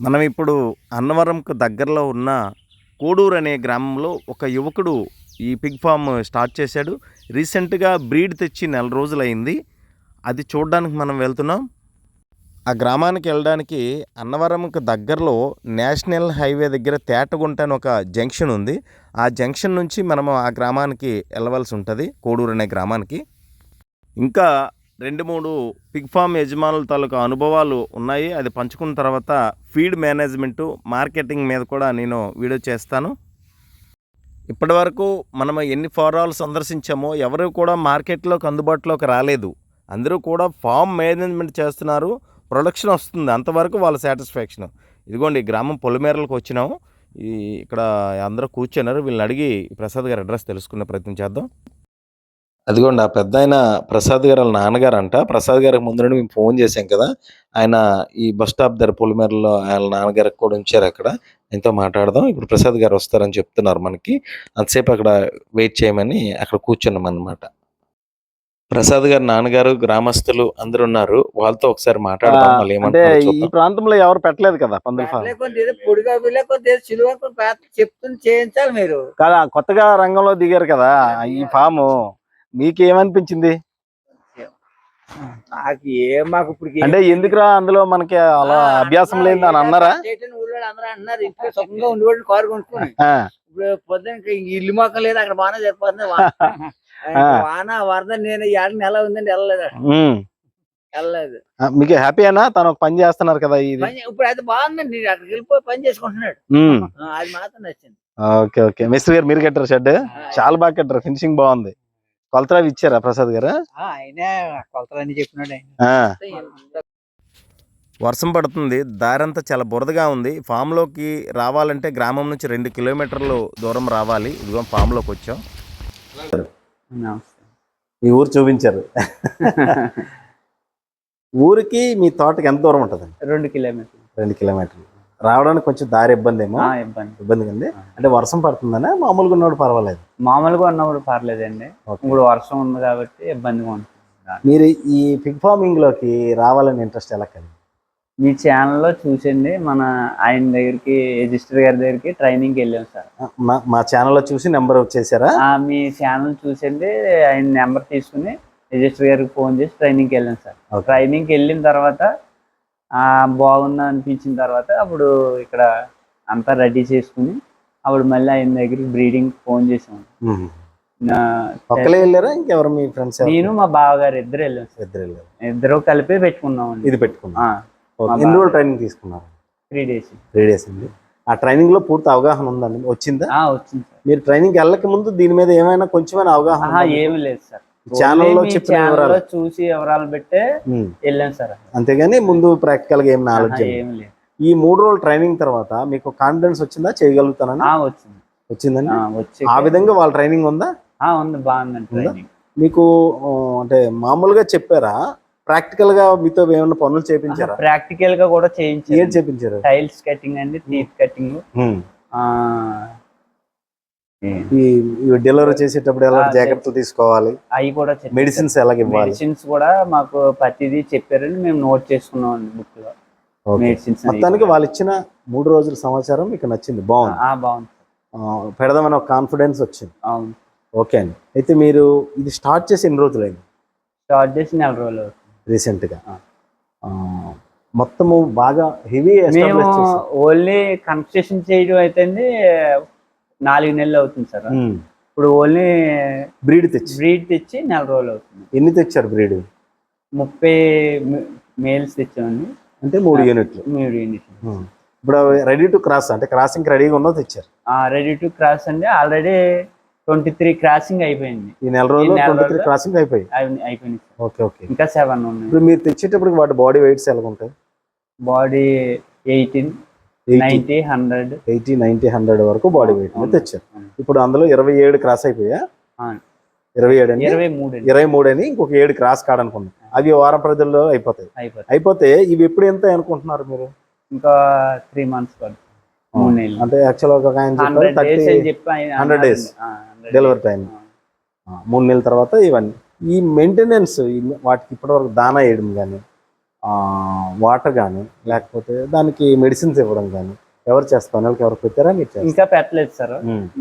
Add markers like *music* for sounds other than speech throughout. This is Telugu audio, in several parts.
మనం ఇప్పుడు అన్నవరంకు దగ్గరలో ఉన్న కోడూరు అనే గ్రామంలో ఒక యువకుడు ఈ పిగ్ ఫామ్ స్టార్ట్ చేశాడు. రీసెంట్గా బ్రీడ్ తెచ్చి నెల రోజులైంది. అది చూడడానికి మనం వెళ్తున్నాం. ఆ గ్రామానికి వెళ్ళడానికి అన్నవరంకు దగ్గరలో నేషనల్ హైవే దగ్గర తేటగుంట అని ఒక జంక్షన్ ఉంది. ఆ జంక్షన్ నుంచి మనము ఆ గ్రామానికి వెళ్ళవలసి ఉంటుంది. కోడూరు అనే గ్రామానికి. ఇంకా రెండు మూడు పిగ్ ఫామ్ యజమానుల తాలూకా అనుభవాలు ఉన్నాయి. అది పంచుకున్న తర్వాత ఫీడ్ మేనేజ్మెంటు మార్కెటింగ్ మీద కూడా నేను వీడియో చేస్తాను. ఇప్పటివరకు మనం ఎన్ని ఫారాలు సందర్శించామో ఎవరు కూడా మార్కెట్లోకి అందుబాటులోకి రాలేదు. అందరూ కూడా ఫామ్ మేనేజ్మెంట్ చేస్తున్నారు. ప్రొడక్షన్ వస్తుంది. అంతవరకు వాళ్ళ సాటిస్ఫాక్షన్ ఇదిగోండి గ్రామం పొలిమేరలకు వచ్చినాము ఈ ఇక్కడ అందరూ కూర్చున్నారు. వీళ్ళని అడిగి ప్రసాద్ గారి అడ్రస్ తెలుసుకునే ప్రయత్నం చేద్దాం. అదిగోండి ఆ పెద్ద ఆయన ప్రసాద్ గారు వాళ్ళ నాన్నగారు అంట ప్రసాద్ గారికి ముందు నుండి మేము ఫోన్ చేశాం కదా. ఆయన ఈ బస్ స్టాప్ దగ్గర పొలిమేరలో వాళ్ళ నాన్నగారికి కూడా ఉంచారు అక్కడ. ఆయనతో మాట్లాడదాం. ఇప్పుడు ప్రసాద్ గారు వస్తారని చెప్తున్నారు మనకి. అంతసేపు అక్కడ వెయిట్ చేయమని అక్కడ కూర్చున్నాం అన్నమాట. ప్రసాద్ గారు నాన్నగారు గ్రామస్తులు అందరూ ఉన్నారు. వాళ్ళతో ఒకసారి మాట్లాడదాం. వాళ్ళు అంటే ఏమంటారో ఈ. ప్రాంతంలో ఎవరు పెట్టలేదు కదా పందుల ఫామ్? లేకపోతే ఏదో పొడిగా లేకపోతే ఏదో సిలువ అనుకుని పేద చెప్తుంది చేయించాలి మీరు. కదా కొత్తగా రంగంలో దిగారు కదా ఈ ఫామ్. మీకేమనిపించింది? నాకు ఏం మాకు ఇప్పుడు అంటే ఎందుకురా అందులో మనకి అలా అభ్యాసం లేదు అని అన్నారా? అన్నారు ఇంట్లో సుఖంగా ఉండేవాళ్ళు కారు కొనుక్కుని. ఇప్పుడు పొద్దున ఇల్లు మొక్కం లేదు అక్కడ బాగా సరిపోతుంది *laughs* వాన. వరద నేను ఏడు నెల ఉందండి వెళ్ళలేదు. వెళ్ళలేదు. మీకు హ్యాపీయేనా తను ఒక పని చేస్తున్నారు కదా ఇది. ఇప్పుడు అయితే బాగుందండి అక్కడికి వెళ్ళిపోయి పని చేసుకుంటున్నాడు. అది మాత్రం నచ్చింది. Okay okay. మిస్టర్ గారు మీరు కట్టారు షెడ్ చాలా బాగా కట్టారు ఫినిషింగ్ బాగుంది. కొలతలు అవి ఇచ్చారా ప్రసాద్ గారు? చెప్పినాడు ఆయన. వర్షం పడుతుంది దారంతా చాలా బురదగా ఉంది. ఫామ్లోకి రావాలంటే గ్రామం నుంచి రెండు కిలోమీటర్లు దూరం రావాలి. ఇదిగో ఫామ్లోకి వచ్చాం. మీ ఊరు చూపించారు. *laughs* ఊరికి మీ తోటకి ఎంత దూరం ఉంటుంది రెండు కిలోమీటర్లు. రెండు కిలోమీటర్లు. రావడానికి కొంచెం దారి ఇబ్బంది ఏమో ఇబ్బంది. ఇబ్బంది ఉంది. అంటే వర్షం పడుతుందనే? మామూలుగా ఉన్నప్పుడు పర్వాలేదు. మామూలుగా ఉన్నప్పుడు పర్లేదండి. ఇప్పుడు వర్షం ఉంది కాబట్టి ఇబ్బందిగా ఉంటుంది. మీరు ఈ పిగ్ ఫార్మింగ్లోకి రావాలని ఇంట్రెస్ట్ ఎలా కలిగింది? మీ ఛానల్లో చూసండి మన ఆయన దగ్గరికి రిజిస్టర్ గారి దగ్గరికి ట్రైనింగ్కి వెళ్ళాం సార్. మా మా ఛానల్లో చూసి నెంబర్ వచ్చేసారా? ఆ, మీ ఛానల్ చూసండి ఆయన నెంబర్ తీసుకుని రిజిస్టర్ గారికి ఫోన్ చేసి ట్రైనింగ్కి వెళ్ళాం సార్. ట్రైనింగ్కి వెళ్ళిన తర్వాత బాగుంది అనిపించిన తర్వాత అప్పుడు ఇక్కడ అంతా రెడీ చేసుకుని అప్పుడు మళ్ళీ ఆయన దగ్గరికి బ్రీడింగ్ ఫోన్ చేసాం మ్మ్. నా- ఒక్కలే వెళ్ళారా? ఇంకెవరు మీ ఫ్రెండ్స్ నేను మా బావగారు ఇద్దరు వెళ్ళాం. ఇద్దరు వెళ్ళారు. ఇద్దరు కలిపి పెట్టుకున్నాం ఇది పెట్టుకున్నా. ఎన్ని రోజులు. ట్రైనింగ్ తీసుకున్నారు? Three days. త్రీ డేస్ అండి. ఆ ట్రైనింగ్లో పూర్తి అవగాహన ఉందండి వచ్చిందా? వచ్చింది మీరు ట్రైనింగ్ వెళ్ళక ముందు దీని మీద ఏమైనా కొంచెమైనా అవగాహన? ఏమీ లేదు సార్. ఛానల్లో చెప్పిన వివరాలు. చూసి వివరాలు పెట్టే మ్మ్. వెళ్ళాం సార్. అంతేగాని ముందు ప్రాక్టికల్గా ఏం నాలెడ్జ్ ఈ మూడు రోజులు ట్రైనింగ్ తర్వాత మీకు కాన్ఫిడెన్స్ వచ్చిందా? చేయగలుగుతానని? ఆ, వచ్చింది. వచ్చిందండి ఆ, వచ్చి ఆ విధంగా వాళ్ళ ట్రైనింగ్ ఉందా? ఆ, ఉంది బాగుందండి? ట్రైనింగ్ మీకు అంటే మామూలుగా చెప్పారా? ప్రాక్టికల్గా మీతో ఏమైనా పనులు చేపించారా? ప్రాక్టికల్గా కూడా ఏం చేయించారు టైల్స్ కటింగ్ అండి టీత్ కటింగ్. ఈ డెలివరీ చేసేటప్పుడు ఎలా ఆ, జాగ్రత్తలు తీసుకోవాలి? అవి కూడా మెడిసిన్స్ ఎలాగ ఇవ్వాలి మెడిసిన్స్ కూడా మాకు ప్రతిదీ చెప్పారని మేము నోట్ చేసుకున్నాం అండి బుక్లో. మెడిసిన్స్ మొత్తానికి వాళ్ళు ఇచ్చిన మూడు రోజుల సమాచారం మీకు నచ్చింది బాగుంది. బాగుంది. పెడదామని ఒక కాన్ఫిడెన్స్ వచ్చింది. అవును. ఓకే అండి. అయితే మీరు ఇది స్టార్ట్ చేసి ఎన్ని రోజులైంది? స్టార్ట్ చేసి నెల రోజులు అవుతుంది. రీసెంట్గా ఆ. ఆ, మొత్తము బాగా హెవీ ఓన్లీ కన్స్ట్రక్షన్ చేయడం అయితే నాలుగు నెలలు అవుతుంది సార్. ఇప్పుడు ఓన్లీ బ్రీడ్ తెచ్చి. బ్రీడ్ తెచ్చి నెల రోజులు అవుతుంది. ఎన్ని తెచ్చారు బ్రీడ్? ముప్పై మేల్స్ తెచ్చామండి. అంటే మూడు యూనిట్లు. మీరు యూనిట్ ఇప్పుడు రెడీ టు క్రాస్ అంటే క్రాసింగ్ రెడీగా ఉన్నది తెచ్చారు? రెడీ టు క్రాస్ అండి. ఆల్రెడీ ట్వంటీ త్రీ క్రాసింగ్ అయిపోయింది. ఈ నెల ట్వంటీ త్రీ రోజుల్లో? క్రాసింగ్ అయిపోయి అయిపోయింది ఓకే ఓకే. ఇంకా సెవెన్ ఉన్నాయి. ఇప్పుడు మీరు తెచ్చేటప్పుడు వాటి బాడీ వెయిట్స్ ఎలా ఉంటాయి body eighteen ninety hundred. Eighty ninety hundred వరకు బాడీ వెయిట్ మీద తెచ్చారు. ఇప్పుడు అందులో ఇరవై ఏడు క్రాస్ అయిపోయా. ఇరవై ఏడు అండి? ఇరవై మూడు ఇరవై మూడు అని ఇంకొక ఏడు క్రాస్ కాడనుకున్నాం అవి వారం ప్రజల్లో అయిపోతాయి. అయిపోతే ఇవి ఎప్పుడు ఎంత అనుకుంటున్నారు మీరు? ఇంకా త్రీ మంత్స్ అంటే యాక్చువల్ ఒక హండ్రెడ్ డేస్ థర్టీ అని చెప్పి ఆయన 100 days. అన్నారండి. ఆ, 100 డెలివరీ. టైం మూడు నెలల తర్వాత ఇవన్నీ. ఈ మెయింటెనెన్స్ వాటికి ఇప్పటివరకు దానా వేయడం కానీ వాటర్ కానీ లేకపోతే దానికి మెడిసిన్స్ ఇవ్వడం కానీ ఎవరు చేస్తారు? పనులకి ఎవరు పెట్టారా? మీరు ఇంకా పెట్టలేదు సార్.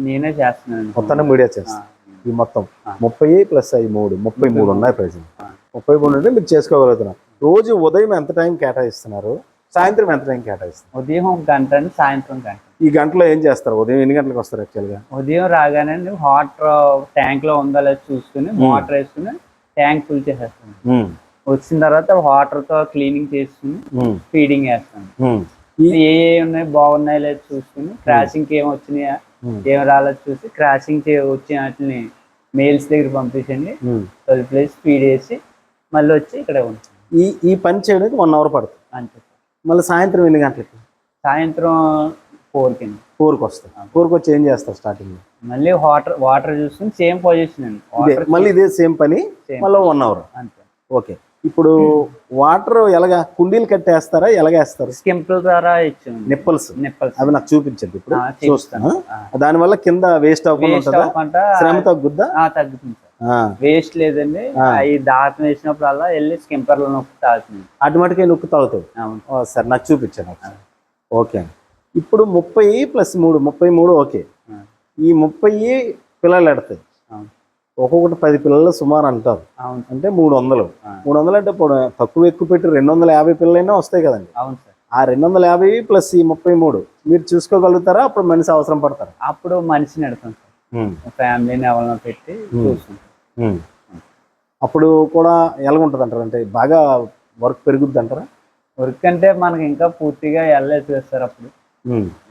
నేనే చేస్తున్నాను మొత్తాన్ని మీడియా చేస్తారు ఈ మొత్తం. ముప్పై ప్లస్ అవి మూడు ముప్పై మూడు ఉన్నాయి ప్రజెంట్. ఆ. ముప్పై మూడు అంటే మీరు చేసుకోగలుగుతున్నారు. రోజు ఉదయం ఎంత టైం కేటాయిస్తున్నారు? సాయంత్రం ఎంత టైం కేటాయిస్తున్నారు? ఉదయం ఒక గంట అండి సాయంత్రం గంట. ఈ గంటలో ఏం చేస్తారు? ఉదయం ఎన్ని గంటలకు వస్తారు యాక్చువల్గా ఉదయం రాగానే వాటర్ ట్యాంక్లో ఉందో లేదో చూసుకుని మోటార్ వేసుకుని ట్యాంక్ ఫుల్ చేసేస్తాను. వచ్చిన తర్వాత వాటర్తో క్లీనింగ్ చేసుకుని ఫీడింగ్ వేస్తాను ఏ ఏ ఉన్నాయి బాగున్నాయి లేదు చూసుకుని క్రాసింగ్ ఏం వచ్చినాయా ఏం రాలేదు చూసి క్రాసింగ్ వచ్చిన వాటిని మెయిల్స్ దగ్గర పంపించండి. ట్వెల్వ్ ప్లేస్ ఫీడ్ చేసి మళ్ళీ వచ్చి ఇక్కడ ఉంటాం ఈ ఈ పని చేయడానికి వన్ అవర్ పడుతుంది. అంతే. మళ్ళీ సాయంత్రం ఎన్ని గంటలకి? సాయంత్రం ఫోర్ కింద ఫోర్కి వస్తారు ఫోర్కి వచ్చి ఏం చేస్తారు స్టార్టింగ్ మళ్ళీ వాటర్ వాటర్ చూసుకుని సేమ్ పొజిషన్ అండి. మళ్ళీ ఇదే సేమ్ పని. మళ్ళీ వన్ అవర్ అంతే. ఓకే. ఇప్పుడు వాటర్ ఎలాగా కుండీలు కట్టేస్తారా ఎలాగేస్తారు? స్కింపుల్ ద్వారా నిప్పల్స్. నిప్పల్స్. అవి నాకు చూపించండి ఇప్పుడు. చూస్తాను. చూపిస్తాను. దానివల్ల కింద వేస్ట్ అవ్వకుండా శ్రమ తగ్గుద్దా? తగ్గుతుంది వేస్ట్ లేదండి. అవి దాతం వేసినప్పుడల్లా వెళ్ళి స్కింపర్లో నొక్కి తాగుతుంది. ఆటోమేటిక్గా నొక్కు తాగుతావు సరే నాకు చూపించాను ఓకే ఇప్పుడు ముప్పై ప్లస్ మూడు ముప్పై మూడు ఓకే. ఈ ముప్పై పిల్లలు ఎడతాయి. ఒక్కొక్కటి పది పిల్లలు సుమారు అంటారు. అవును. అంటే మూడు వందలు. మూడు వందలు అంటే తక్కువ ఎక్కువ పెట్టి రెండు వందల యాభై పిల్లలైనా వస్తాయి కదండి. అవును సార్. ఆ రెండు వందల యాభై ప్లస్ ఈ ముప్పై మూడు మీరు చూసుకోగలుగుతారా? అప్పుడు మనిషి అవసరం పడతారా? అప్పుడు మనిషిని ఎడతాం సార్. ఫ్యామిలీని ఎవరినో పెట్టి చూసుకుంటాం. అప్పుడు కూడా ఎలాగుంటుంది అంటారు అంటే బాగా వర్క్ పెరుగుద్ది అంటారా వర్క్ అంటే మనకి ఇంకా పూర్తిగా వెళ్ళలేదు కదా సార్ అప్పుడు.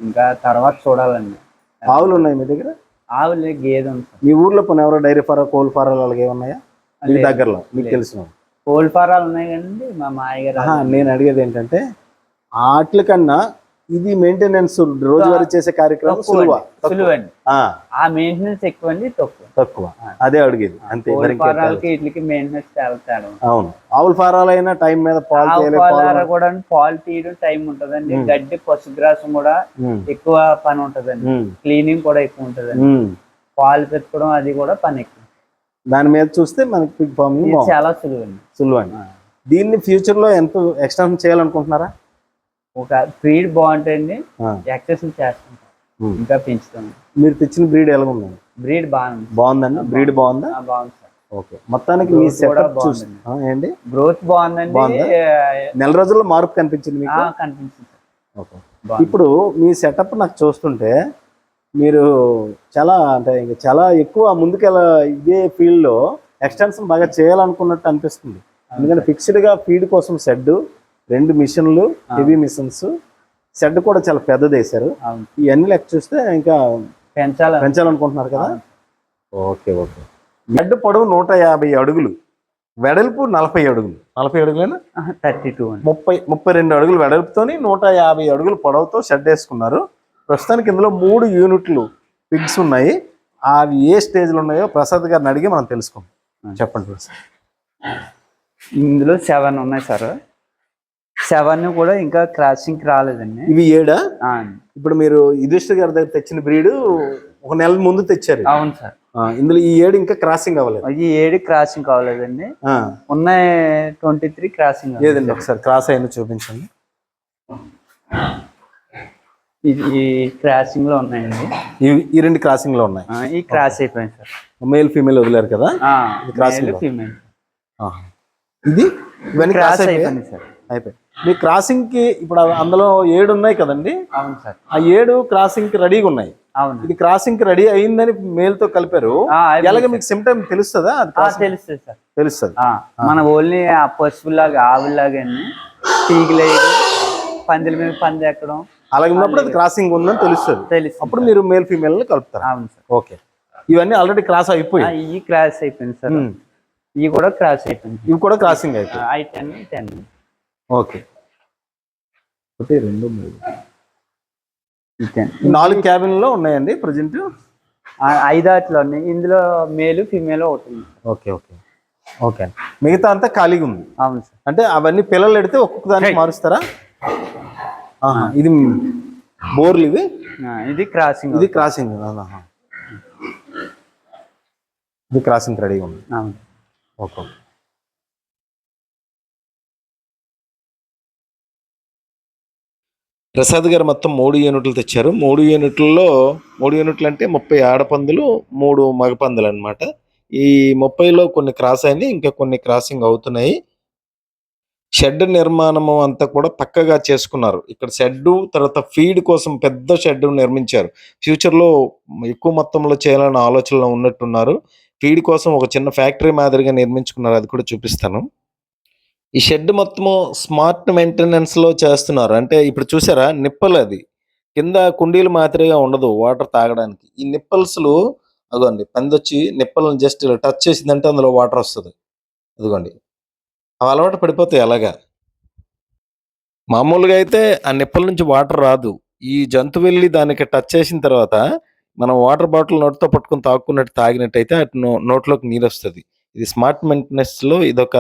ఇంకా తర్వాత చూడాలండి. ఆవులు ఉన్నాయి మీ దగ్గర? ఆవులు గేదె సార్ మీ ఊర్లో పోనీ ఎవరో డైరీ ఫారం కోల్ ఫారాలు అలాగే ఉన్నాయా? మీ. దగ్గరలో మీకు తెలిసిన కోళ్ళ ఫారాలు ఉన్నాయి కదండి మా మాయగారు నేను అడిగేది ఏంటంటే వాటి కన్నా ఇది మెయింటెనెన్స్ రోజువారీ చేసే కార్యక్రమం సులువ. సులువండి. ఆ, మెయింటెనెన్స్ ఎక్కువ అండి తక్కువ. తక్కువ అదే అడిగేది. అంతే వీటికి మెయింటెనెన్స్ చాలా తేడా. అవును. ఆవుల ఫారాలు అయినా టైం మీద పాలు కూడా పాలు తీయడం టైం ఉంటదండి. గడ్డి పశుగ్రాసం కూడా ఎక్కువ పని ఉంటదండి. క్లీనింగ్ కూడా ఎక్కువ ఉంటదండి. పాలు పెట్టుకోవడం అది కూడా పని ఎక్కువ. దాని మీద చూస్తే మనకి ఫార్మింగ్. చాలా సులువండి. సులువు అండి దీన్ని ఫ్యూచర్లో ఎంత ఎక్స్టెన్షన్ చేయాలనుకుంటున్నారా? ఒక బ్రీడ్ బాగుంటుంది ఆ, ఎక్సెస్ చేస్తాం ఉమ్. ఇంకా పెంచుతాం. మీరు తెచ్చిన బ్రీడ్ ఎలా ఉంది బ్రీడ్ బాగుంది. బాగుందండి? బ్రీడ్ బాగుందా? బాగుంది సార్. ఓకే. మొత్తానికి మీ సెటప్ ఏంటి? గ్రోత్ బాగుందండి. బాగుందా? నెల రోజుల్లో మార్పు కనిపించింది మీకు? కనిపించింది ఓకే. ఇప్పుడు మీ సెటప్ నాకు చూస్తుంటే మీరు చాలా అంటే ఇంకా చాలా ఎక్కువ ముందుకెళ్ళ ఇదే ఫీల్డ్లో ఎక్స్టెన్షన్ బాగా చేయాలనుకున్నట్టు అనిపిస్తుంది. ఎందుకంటే ఫిక్స్డ్గా ఫీడ్ కోసం షెడ్ రెండు మిషన్లు హెవీ మిషన్స్. షెడ్ కూడా చాలా పెద్దది వేశారు. అవును. ఇవన్నీ లెక్క చూస్తే ఇంకా పెంచాలి? పెంచాలనుకుంటున్నారు కదా? Okay okay. షెడ్ పొడవు నూట యాభై అడుగులు. వెడల్పు నలభై అడుగులు. నలభై అడుగులేనా? థర్టీ టూ ముప్పై ముప్పై రెండు అడుగులు వెడల్పుతోని నూట యాభై అడుగులు పొడవుతో షెడ్ వేసుకున్నారు. ప్రస్తుతానికి ఇందులో మూడు యూనిట్లు పిగ్స్ ఉన్నాయి. అవి ఏ స్టేజ్లో ఉన్నాయో ప్రసాద్ గారిని అడిగి మనం తెలుసుకుందాం. చెప్పండి ప్రసాద్. ఇందులో సెవెన్ ఉన్నాయి సార్. సెవెన్ కూడా ఇంకా క్రాసింగ్ రాలేదండి. ఇవి ఏడా? ఇప్పుడు మీరు యుధిష్ఠిర్ గారి దగ్గర తెచ్చిన బ్రీడ్ ఒక నెల ముందు తెచ్చారు. అవును సార్. ఇందులో ఈ ఏడు ఇంకా క్రాసింగ్ అవ్వలేదు. ఈ ఏడు క్రాసింగ్ కావాలేదండి ఆ, ఉన్నాయి ట్వంటీ త్రీ క్రాసింగ్ ఏదండి ఒకసారి క్రాస్ అయిన చూపించండి. ఇది ఈ క్రాసింగ్లో ఉన్నాయండి. ఈ రెండు క్రాసింగ్లో ఉన్నాయి ఈ క్రాస్ అయిపోయింది సార్. మేల్ ఫీమేల్ వదిలేరు కదా? లో. ఫీమేల్. ఇది ఇవన్నీ క్రాస్ అయిపోయింది సార్. అయిపోయి మీ క్రాసింగ్కి ఇప్పుడు అందులో ఏడు ఉన్నాయి కదండి? అవును సార్. ఆ ఏడు క్రాసింగ్కి రెడీగా ఉన్నాయి. అవును. ఇది క్రాసింగ్కి రెడీ అయిందని మేల్తో కలిపారు. అయిపోయింది ఎలాగ మీకు సిమ్టమ్ తెలుస్తుందా? తెలుస్తుంది సార్. తెలుస్తుంది. మన ఓన్లీ ఆ పశువులాగా ఆవులాగా తీగలు పందిల మీద పంది ఎక్కడం. అలాగే ఉన్నప్పుడు అది క్రాసింగ్ ఉందని తెలుస్తుంది. తెలుస్తుంది అప్పుడు మీరు మేల్ ఫీమేల్ కలుపుతారు. అవును సార్. ఓకే. ఇవన్నీ ఆల్రెడీ క్రాస్ అయిపోయాయి. ఈ క్రాస్ అయిపోయింది సార్. ఈ కూడా క్రాస్ అయిపోయింది. ఇవి కూడా క్రాసింగ్ అయిపోయాయి. I ten ten okay. ఒకటి రెండు మూడు. నాలుగు క్యాబిన్లో ఉన్నాయండి ప్రజెంట్? ఐదు ఆటలు ఉన్నాయి ఇందులో మేలు ఫీమేల్ ఒకటి ఓకే ఓకే. ఓకే. మిగతా అంతా ఖాళీగా ఉంది? అవును సార్. అంటే అవన్నీ పిల్లలు ఎడితే ఒక్కొక్క దానికి మారుస్తారా? ఇది బోర్లు ఇవి? ఇది క్రాసింగ్. ఇది క్రాసింగ్. ఇది క్రాసింగ్ రెడీగా ఉంది. ఓకే. ప్రసాద్ గారు మొత్తం మూడు యూనిట్లు తెచ్చారు. మూడు యూనిట్లలో మూడు యూనిట్లు అంటే ముప్పై ఆడపందులు మూడు మగపందులు అన్నమాట. ఈ ముప్పైలో కొన్ని క్రాస్ అయినాయి ఇంకా కొన్ని క్రాసింగ్ అవుతున్నాయి. షెడ్ నిర్మాణము అంతా కూడా పక్కగా చేసుకున్నారు. ఇక్కడ షెడ్ తర్వాత ఫీడ్ కోసం పెద్ద షెడ్ నిర్మించారు. ఫ్యూచర్లో ఎక్కువ మొత్తంలో చేయాలన్న ఆలోచనలో ఉన్నట్టున్నారు. ఫీడ్ కోసం ఒక చిన్న ఫ్యాక్టరీ మాదిరిగా నిర్మించుకున్నారు అది కూడా చూపిస్తాను. ఈ షెడ్ మొత్తము స్మార్ట్ మెయింటెనెన్స్లో చేస్తున్నారు. అంటే ఇప్పుడు చూసారా నిప్పలు అది. కింద కుండీలు మాదిరిగా ఉండదు వాటర్ తాగడానికి. ఈ నిప్పల్స్లు అదిగోండి పందొచ్చి నిప్పలను జస్ట్ ఇలా టచ్ చేసిందంటే అందులో వాటర్ వస్తుంది. అదిగోండి. అవి అలవాటు పడిపోతాయి అలాగా. మామూలుగా అయితే ఆ నిప్పల నుంచి వాటర్ రాదు. ఈ జంతువు వెళ్ళి దానికి టచ్ చేసిన తర్వాత మనం వాటర్ బాటిల్ నోటితో పట్టుకొని తాక్కున్నట్టు తాగినట్టయితే అటు నో నోట్లోకి నీరు వస్తుంది. ఇది స్మార్ట్ మెయింటెనెన్స్లో ఇదొక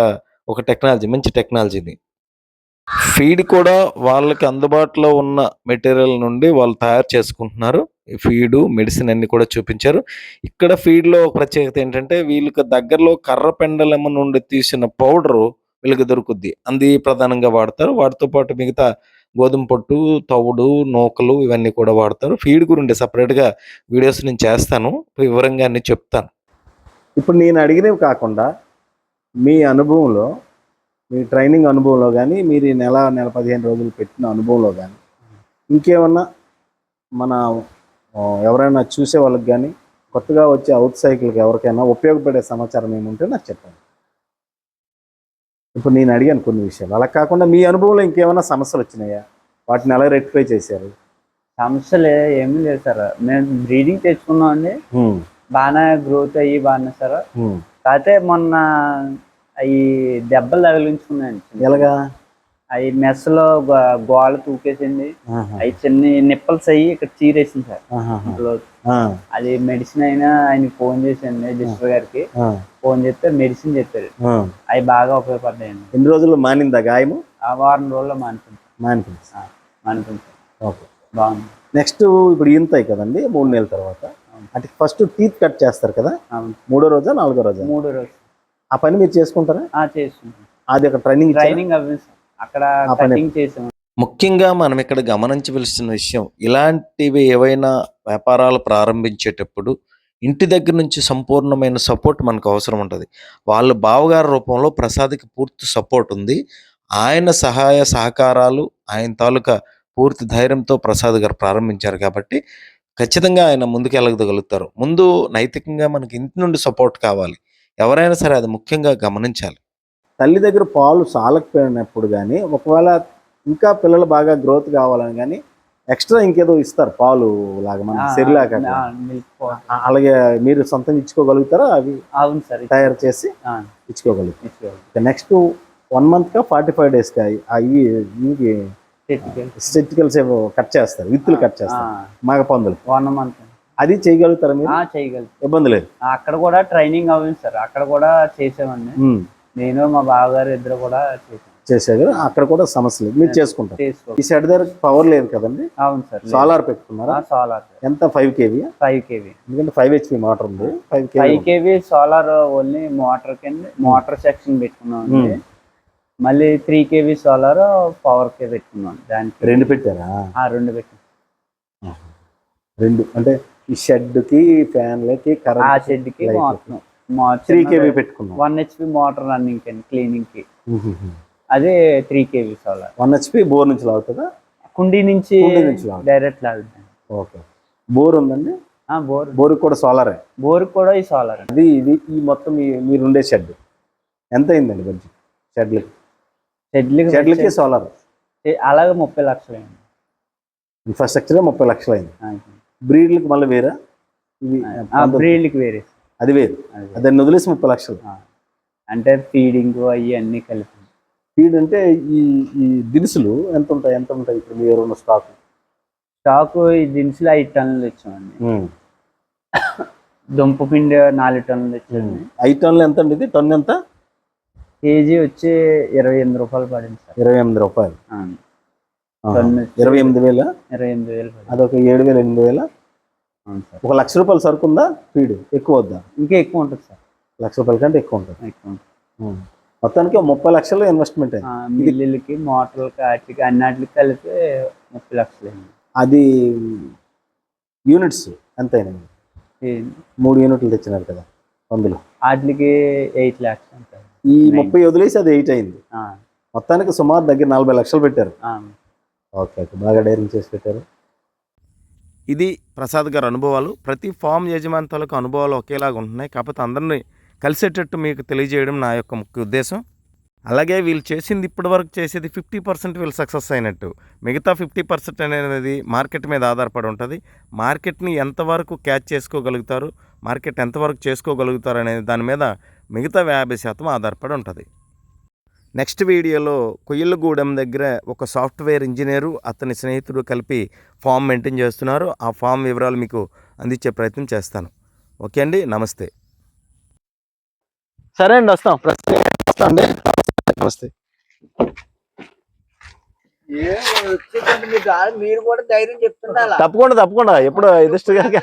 ఒక టెక్నాలజీ మంచి టెక్నాలజీ ఇది ఫీడ్ కూడా వాళ్ళకి అందుబాటులో ఉన్న మెటీరియల్ నుండి వాళ్ళు తయారు చేసుకుంటున్నారు. ఫీడు మెడిసిన్ అన్ని కూడా చూపించారు. ఇక్కడ ఫీడ్లో ఒక ప్రత్యేకత ఏంటంటే వీళ్ళకి దగ్గరలో కర్ర పెండలెమ్మ నుండి తీసిన పౌడరు వీళ్ళకి దొరుకుద్ది. అంది ప్రధానంగా వాడతారు. వాటితో పాటు మిగతా గోధుమ పొట్టు తవుడు నూకలు ఇవన్నీ కూడా వాడతారు. ఫీడ్ గురించి సపరేట్గా వీడియోస్ నేను చేస్తాను. వివరంగా అన్ని చెప్తాను. ఇప్పుడు నేను అడిగినవి కాకుండా మీ అనుభవంలో మీ ట్రైనింగ్ అనుభవంలో కానీ మీరు ఈ నెల నెల పదిహేను రోజులు పెట్టిన అనుభవంలో కానీ ఇంకేమన్నా మన ఎవరైనా చూసే వాళ్ళకి కానీ కొత్తగా వచ్చే అవుట్ సైకిల్కి ఎవరికైనా ఉపయోగపడే సమాచారం ఏముంటే నాకు చెప్పండి. ఇప్పుడు నేను అడిగాను కొన్ని విషయాలు. అలా కాకుండా మీ అనుభవంలో ఇంకేమైనా సమస్యలు వచ్చినాయా? వాటిని ఎలా రెక్టిఫై చేశారు? సమస్యలు ఏమీ లేదు సార్. మేము బ్రీడింగ్ తెచ్చుకున్నాం అండి బాగానే గ్రోత్ అయ్యి బాగానే సార్. కాకపోతే మొన్న అవి దెబ్బలు తగిలించుకున్నాయండి ఎలాగా? అవి మెస్లో గోడ తూకేసింది. అవి చిన్న నిప్పల్స్ అయ్యి ఇక్కడ చీరేసింది సార్. అది మెడిసిన్ అయినా ఆయనకి ఫోన్ చేసింది డిస్టర్ గారికి. ఫోన్ చేస్తే మెడిసిన్ చెప్పారు. అవి బాగా ఉపయోగపడ్డాయండి. ఎన్ని రోజులు మానిందా గాయము? ఆ వారం రోజుల్లో మానుకుంది మానిపోయింది మానుకుంది. ఓకే. బాగుంది. నెక్స్ట్ ఇప్పుడు ఈంతాయి కదండి మూడు నెలల తర్వాత. అంటే ఫస్ట్ టీత్ కట్ చేస్తారు కదా? మూడో రోజా నాలుగో రోజా? మూడు రోజులు ఆ పని మీరు చేసుకుంటారా? ఆ, చేసుకుంటాం. అది ఒక ట్రైనింగ్ ట్రైనింగ్ అక్కడ కటింగ్ చేసాం. ముఖ్యంగా మనం ఇక్కడ గమనించవలసిన విషయం ఇలాంటివి ఏవైనా వ్యాపారాలు ప్రారంభించేటప్పుడు ఇంటి దగ్గర నుంచి సంపూర్ణమైన సపోర్ట్ మనకు అవసరం ఉంటుంది. వాళ్ళ బావగారి రూపంలో ప్రసాద్కి పూర్తి సపోర్ట్ ఉంది. ఆయన సహాయ సహకారాలు ఆయన తాలూకా పూర్తి ధైర్యంతో ప్రసాద్ గారు ప్రారంభించారు కాబట్టి ఖచ్చితంగా ఆయన ముందుకు వెళ్ళగలుగుతారు ముందు నైతికంగా మనకి ఇంటి నుండి సపోర్ట్ కావాలి ఎవరైనా సరే అది ముఖ్యంగా గమనించాలి తల్లి దగ్గర పాలు సాలకపోయినప్పుడు కానీ ఒకవేళ ఇంకా పిల్లలు బాగా గ్రోత్ కావాలని కానీ ఎక్స్ట్రా ఇంకేదో ఇస్తారు పాలు లాగా మన పౌడర్. అలాగే మీరు సొంతంగా ఇచ్చుకోగలుగుతారా అవి అవును సార్ తయారు చేసి ఇచ్చుకోగలుగుతారు. నెక్స్ట్ వన్ మంత్ కా ఫార్టీ ఫైవ్ డేస్ కా అవి ఇవి. స్టెటికల్స్ ఏవో కట్ చేస్తారు. విత్తులు కట్ చేస్తారు. మగ పందులు వన్ మంత్ అది చేయగలుగుతారా మీరు? ఆ, చేయగలుగుతాం. ఇబ్బంది లేదు. అక్కడ కూడా ట్రైనింగ్ అవ్వింది సార్. అక్కడ కూడా చేసామండి. నేను మా బావగారు ఇద్దరు కూడా చేసాం. చేసేది. అక్కడ కూడా సమస్య లేదు. మీరు చేసుకుంటారు. చేసుకో ఈ సెట్ దగ్గర పవర్ లేదు కదండి? అవును సార్ సోలార్ పెట్టుకున్నారా? సోలార్ ఎంత? Five K V five K V ఎందుకంటే ఫైవ్ హెచ్పి మోటార్ ఉంది. Five five K V solar only motor కింద మోటార్ సెక్షన్ పెట్టుకున్నాం మళ్ళీ three K V solar power కే పెట్టుకున్నాం. దానికి రెండు పెట్టారా? ఆ రెండు పెట్టి. రెండు అంటే ఈ షెడ్కి ఫ్యాన్లకి ఆ కరెంట్ షెడ్కి Light. మొత్తం త్రీ కేవీ పెట్టుకున్నాం. One H P motor running కింద క్లీనింగ్కి. అదే three K V solar one H P bore నుంచి లాగుతుందా? కుండీ నుంచి కుండీ నుంచి లాగుతుంది. డైరెక్ట్ లాగుతుంది. ఓకే. బోర్ ఉందండి? ఆ బోర్. బోర్ కూడా సోలారే బోర్ కూడా ఈ సోలార్ అది ఇది ఈ మొత్తం మీరు ఉండే షెడ్ ఎంత అయిందండి బడ్జెట్ షెడ్లకి షెడ్లకి సోలార్. అలాగే ముప్పై లక్షలు అయింది. ఇన్ఫ్రాస్ట్రక్చర్ ముప్పై లక్షలు అయింది. బ్రీడ్లకు మళ్ళీ వేరా? ఇవి బ్రీడ్లకి వేరే. అది వేరు. అది. దాన్ని వదిలేసి ముప్పై లక్షలు. అంటే ఫీడింగ్ అవి అన్ని కలిపి. ఫీడ్ అంటే ఈ ఈ దినుసులు ఎంత ఉంటాయి? ఎంత ఉంటాయి ఇప్పుడు మీ ఎవరున్న స్టాక్ స్టాక్ ఈ దినుసులు ఐదు టన్నులు తెచ్చామండి. *coughs* దుంప పిండి నాలుగు టన్నులు తెచ్చామండి. ఐదు టన్నులు ఎంత అండి ఇది? టన్ను ఎంత? కేజీ వచ్చి ఇరవై ఎనిమిది రూపాయలు పడింది సార్. ఇరవై ఎనిమిది రూపాయలు. ఇరవై ఎనిమిది వేల? ఇరవై ఎనిమిది వేలు అదొక ఏడు వేల ఎనిమిది వేల? అవును సార్. ఒక లక్ష రూపాయల సరుకు ఉందా? ఫీడ్ ఎక్కువ వద్దా? ఇంకా ఎక్కువ ఉంటుంది సార్. లక్ష రూపాయల కంటే ఎక్కువ ఉంటుంది. ఎక్కువ ఉంటుంది. మొత్తానికి ముప్పై లక్షలు ఇన్వెస్ట్మెంట్ మిల్లులకి మోటార్లకి వాటికి అన్నిటికి కలిపి ముప్పై లక్షలు అది యూనిట్స్ ఎంత అయినాయి మూడు యూనిట్లు తెచ్చినారు కదా పందులు. వాటికి ఎయిట్ ల్యాక్స్ ఉంటుంది ఈ ముప్పై వదిలేసి అది ఎయిట్ అయింది. ఆ, మొత్తానికి సుమారు దగ్గర నలభై లక్షలు పెట్టారు. ఆ. Okay okay. బాగా డైరింగ్ చేసి పెట్టారు. ఇది ప్రసాద్ గారి అనుభవాలు. ప్రతి ఫామ్ యజమాని తాలూకు అనుభవాలు ఒకేలాగా ఉంటున్నాయి. కాకపోతే అందరినీ కలిసేటట్టు మీకు తెలియజేయడం నా యొక్క ముఖ్య ఉద్దేశం. అలాగే వీళ్ళు చేసింది ఇప్పటి వరకు చేసేది ఫిఫ్టీ పర్సెంట్ వీళ్ళు సక్సెస్ అయినట్టు. మిగతా ఫిఫ్టీ పర్సెంట్ అనేది మార్కెట్ మీద ఆధారపడి ఉంటుంది. మార్కెట్ని ఎంతవరకు క్యాచ్ చేసుకోగలుగుతారు మార్కెట్ ఎంతవరకు చేసుకోగలుగుతారు అనేది దాని మీద మిగతా యాభై శాతం ఆధారపడి ఉంటుంది. నెక్స్ట్ వీడియోలో కొయ్యలగూడెం దగ్గర ఒక సాఫ్ట్వేర్ ఇంజనీరు అతని స్నేహితుడు కలిపి ఫామ్ మెయింటైన్ చేస్తున్నారు. ఆ ఫామ్ వివరాలు మీకు అందించే ప్రయత్నం చేస్తాను. ఓకే అండి నమస్తే. సరే అండి వస్తాం. ప్రస్తుతం వస్తాం అండి నమస్తే మీరు కూడా ధైర్యం తప్పకుండా తప్పకుండా. ఎప్పుడు గారికి